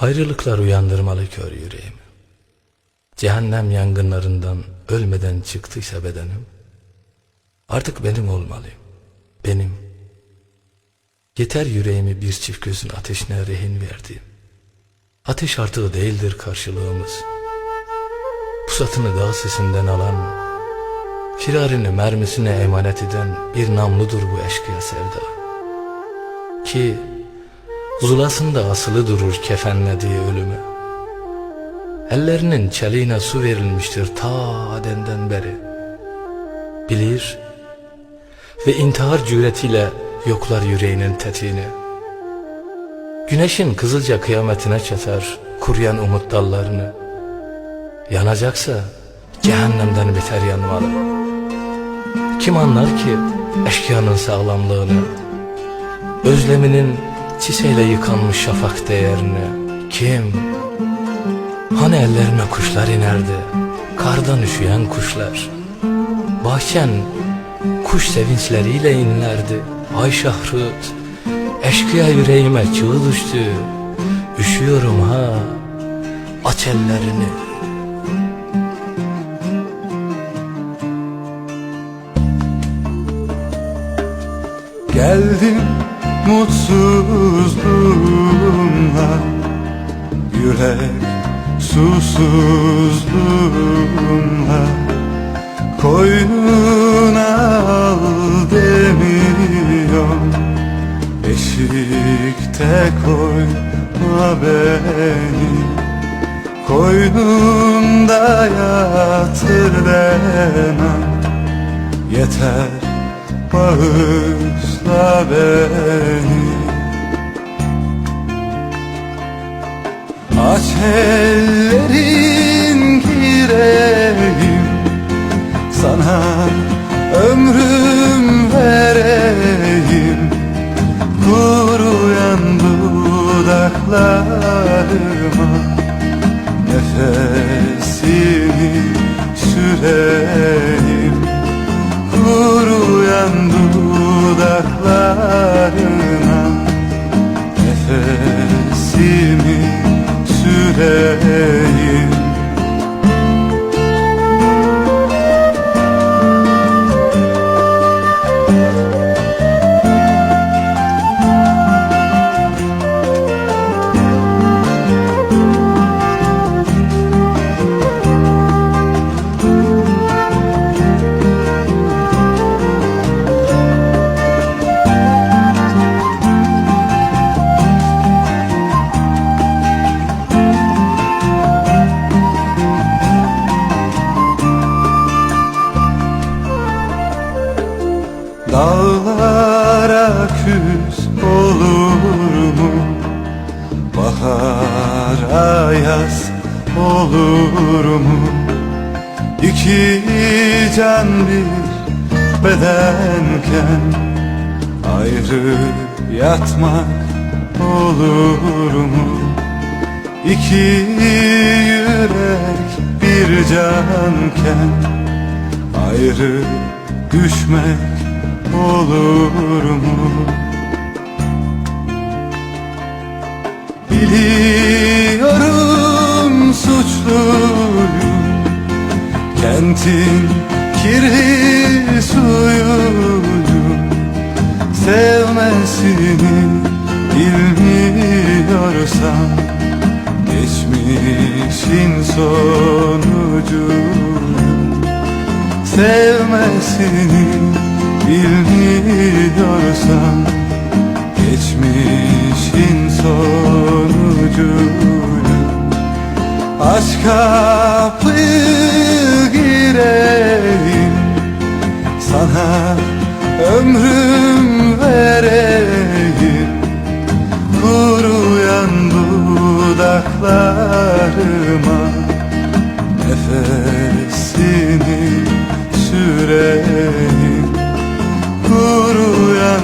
Ayrılıklar uyandırmalı kör yüreğimi. Cehennem yangınlarından ölmeden çıktıysa bedenim, artık benim olmalıyım, benim. Yeter yüreğimi bir çift gözün ateşine rehin verdiğim. Ateş artığı değildir karşılığımız. Pusatını dağ sesinden alan, firarini mermisine emanet eden bir namludur bu eşkıya sevda. Ki Zulasında asılı durur kefenlediği ölümü. Ellerinin çeliğine su verilmiştir ta Adem'den beri. Bilir ve intihar cüretiyle yoklar yüreğinin tetiğini. Güneşin kızılca kıyametine çatar kuruyan umut dallarını. Yanacaksa cehennemden biter yanmalı. Kim anlar ki eşkıyanın sağlamlığını, özleminin çiseyle yıkanmış şafak değerini kim? Hani ellerime kuşlar inerdi, kardan üşüyen kuşlar. Bahçen kuş sevinçleriyle inlerdi, ay şahrut, eşkıya yüreğime çığ düştü. Üşüyorum ha, aç ellerini. Geldim mutsuzluğumla Yürek susuzluğumla Koynuna al demiyorum Beşikte koyma beni Koynunda yatır demem Yeter bağışla beni. Aç ellerin gireyim. Sana ömrüm vereyim. Kuruyan dudaklarıma. Nefesimi süreyim Kuruyan dudaklarına Nefesimi Dağlara küs olur mu? Bahara yaz olur mu? İki can bir bedenken Ayrı yatmak olur mu? İki yürek bir canken Ayrı düşmek olur mu? Biliyorum suçluyum. Kentin kirli suyuyum. Sevmesini bilmiyorsan Geçmişin sonucu. Sevmesini bilmiyorsan Geçmişin sonucunu Aç kapıyı gireyim Sana ömrüm vereyim. Kuruyan dudaklarıma Nefesini süreyim. aleluia.